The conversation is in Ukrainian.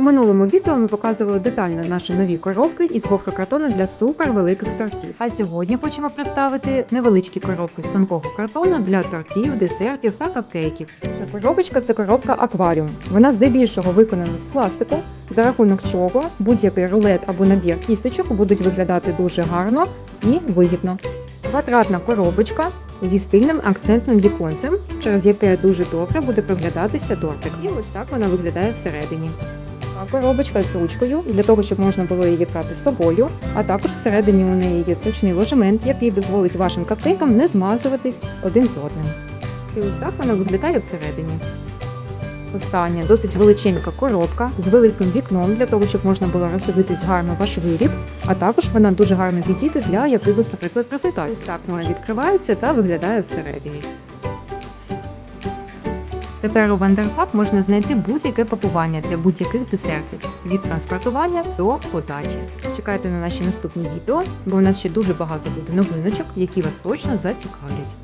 У минулому відео ми показували детально наші нові коробки із гофрокартону для супер великих тортів. А сьогодні хочемо представити невеличкі коробки з тонкого картону для тортів, десертів та капкейків. Ця коробочка це коробка акваріум. Вона здебільшого виконана з пластику, за рахунок чого будь-який рулет або набір кісточок будуть виглядати дуже гарно і вигідно. Квадратна коробочка зі стильним акцентним віконцем, через яке дуже добре буде проглядатися тортик. І ось так вона виглядає всередині. Коробочка з ручкою для того, щоб можна було її брати з собою, а також всередині у неї є зручний ложемент, який дозволить вашим капкейкам не змазуватись один з одним. І ось так вона виглядає всередині. Остання досить величенька коробка з великим вікном для того, щоб можна було роздивитись гарно ваш виріб, а також вона дуже гарно підійде для якихось, наприклад, презентацій. Ось так вона відкривається та виглядає всередині. Тепер у Вандерфак можна знайти будь-яке пакування для будь-яких десертів від транспортування до подачі. Чекайте на наші наступні відео, бо у нас ще дуже багато буде новиночок, які вас точно зацікавлять.